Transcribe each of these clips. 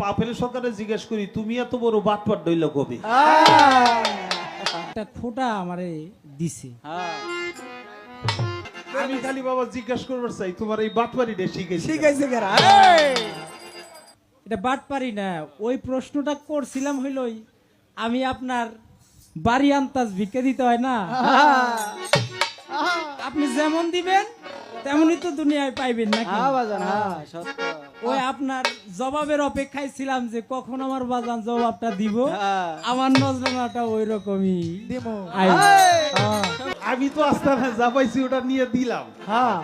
পাপের সরকারে জিজ্ঞেস করি তুমি এত বড় বাটপাট ডইল কবে? একটা খোটা আমারে দিছে। আমি খালি বাবা জিজ্ঞাসা করবার চাই তোমার এই বাটপারিটা শিখেছি শিখাইছে কারা এটা বাট পারি না ওই প্রশ্নটা করছিলাম হইলই আমি আপনার বাড়ি আন্তাজ ভিক্ষে দিতে হয় না? আপনি যেমন দিবেন তেমনই তো দুনিয়ায় পাইবেন নাকি? হ্যাঁ বাজান হ্যাঁ সত্য। ওই আপনার জবাবের অপেক্ষায় ছিলাম যে কখন আমার বাজান জবাবটা দিব। হ্যাঁ। আমার নজরানাটা ওই রকমই দিমু হ্যাঁ। আমি তো আস্তানা যা পাইছি ওটা নিয়ে দিলাম। হ্যাঁ।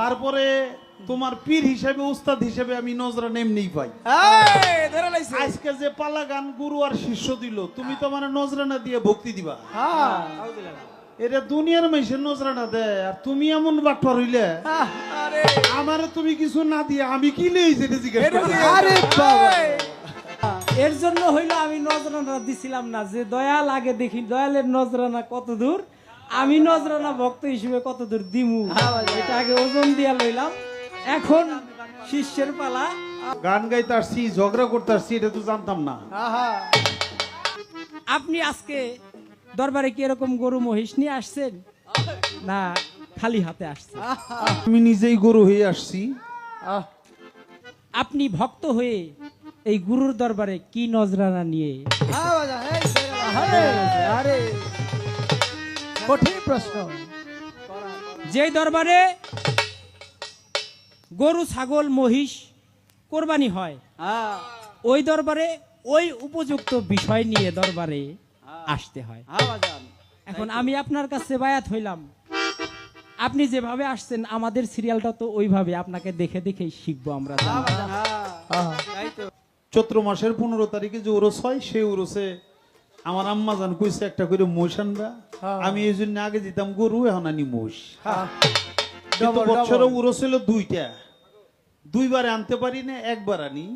তারপরে তোমার পীর হিসেবে উস্তাদ হিসেবে আমি নজরা এমনিই পাই। এই ধরে লাইছে। আজকে যে পালা গান গুরু আর শিষ্য দিল তুমি তো আমার নজরানা দিয়ে ভক্তি দিবা। হ্যাঁ। এটা দুনিয়ার মেশে নজরানা দেয় আর তুমি এমন বাটপার হইলে আরে। আমার তুমি কিছু না দিয়ে আমি কি নেই যেটা জিজ্ঞেস এর জন্য হইল আমি নজরানা দিছিলাম না যে দয়াল আগে দেখি দয়ালের নজরানা কত দূর? আমি নজরানা ভক্ত হিসেবে কত দূর দিমু? এটা আগে ওজন দিয়া লইলাম। এখন শিষ্যের পালা। গান গাইতে আসছি ঝগড়া করতে আসছি এটা তো জানতাম না। আপনি আজকে দরবারে কি এরকম গরু মহিষ নিয়ে আসছেন? না খালি হাতে আসছেন আমি নিজেই গরু হয়ে আসছি। আহ। আপনি ভক্ত হয়ে এই গুরুর দরবারে কি নজরানা নিয়ে? কঠিন প্রশ্ন। যেই দরবারে গরু ছাগল মহিষ কোরবানি হ্যাঁ ওই দরবারে ওই উপযুক্ত বিষয় নিয়ে দরবারে আসতে হয়। হ্যাঁ এখন আমি আপনার কাছে বায়াত হইলাম। আপনি যেভাবে আসছেন আমাদের সিরিয়ালটা তো ওইভাবে আপনাকে দেখে দেখেই শিখব আমরা হ্যাঁ হ্যাঁ। চৈত্র মাসের পনেরো তারিখে যে উরস হয় সেই উরসে আমার আম্মা জান কইছে একটা করে মোষ আনবা। হ্যাঁ। আমি এই জন্য আগে দিতাম গরু এখন আনি মোষ। হ্যাঁ। বছরে. উরস ছিল দুইটা। দুইবার আনতে পারি না একবার আনি।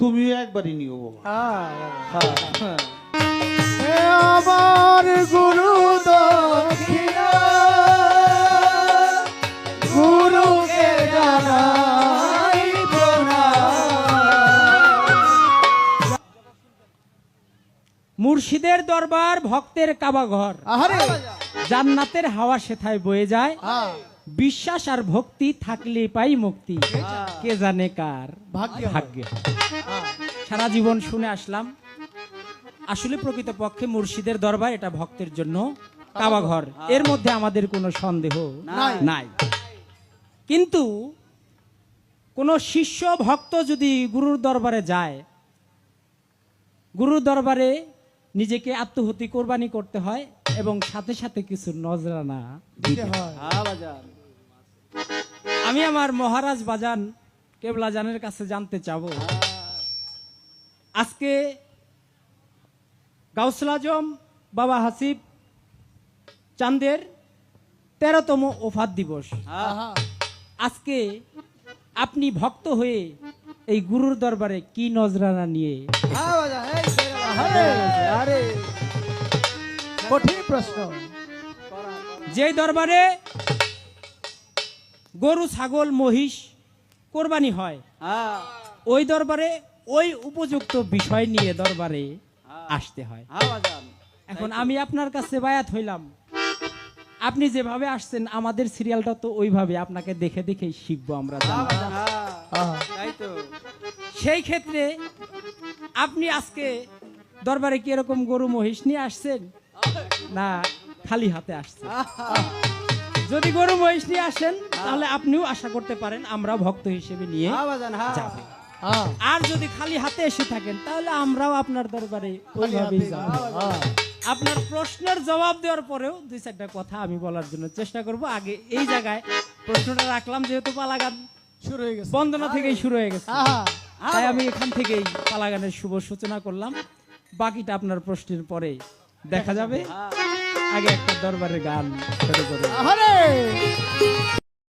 তুমিও একবারই নিও বাবা। হ্যাঁ আমার গুরু দক্ষিণা গুরুকে জানাই মুর্শিদের দরবার ভক্তের কাবাঘর। জান্নাতের হাওয়া সেথায় বয়ে যায়। হ্যাঁ। বিশ্বাস আর ভক্তি থাকলে পাই মুক্তি। কে জানে কার ভাগ্য ভাগ্যে সারা জীবন শুনে আসলাম আসলে প্রকৃতপক্ষে মুর্শিদের দরবার এটা ভক্তের জন্য কাবাঘর এর মধ্যে আমাদের কোনো সন্দেহ নাই। কিন্তু কোন শিষ্য ভক্ত যদি গুরুর দরবারে যায় গুরুর দরবারে নিজেকে আত্মহতি কোরবানি করতে হয় এবং সাথে সাথে কিছু নজরানা দিতে হয়। হ্যাঁ। আমি আমার মহারাজ বাজান কেবলা জানের কাছে জানতে চাব। আজকে গাউসুল আজম বাবা হাসিব চাঁদের তেরোতম ওফাত দিবস। আজকে আপনি ভক্ত হয়ে এই গুরুর দরবারে কি নজরানা নিয়ে কঠিন প্রশ্ন। যেই দরবারে গরু ছাগল মহিষ কোরবানি হয় হ্যাঁ। ওই দরবারে ওই উপযুক্ত বিষয় নিয়ে দরবারে আসতে হয়। হ্যাঁ এখন আমি আপনার কাছে বায়াত হইলাম। আপনি যেভাবে আসছেন আমাদের সিরিয়ালটা তো ওইভাবে আপনাকে দেখে দেখেই শিখব আমরা হ্যাঁ হ্যাঁ সেই ক্ষেত্রে আপনি আজকে দরবারে কি এরকম গরু মহিষ নিয়ে আসছেন? না খালি হাতে আসছেন যদি গরু মহিষ নিয়ে আসেন তাহলে আপনিও আশা করতে পারেন আমরা ভক্ত হিসেবে নিয়ে হ্যাঁ হ্যাঁ। যাবে। হ্যাঁ আর যদি খালি হাতে এসে থাকেন তাহলে আমরাও আপনার দরবারে ওইভাবেই যাব। আপনার প্রশ্নের জবাব দেওয়ার পরেও দুই চারটা কথা আমি বলার জন্য চেষ্টা করব। আগে এই জায়গায় প্রশ্নটা রাখলাম যেহেতু পালাগান শুরু হয়ে গেছে। বন্দনা থেকেই শুরু হয়ে গেছে। তাই আমি এখান থেকেই পালাগানের শুভ সূচনা করলাম। বাকিটা আপনার প্রশ্নের পরে দেখা যাবে। আগে একটা দরবারের গান শুরু আহারে!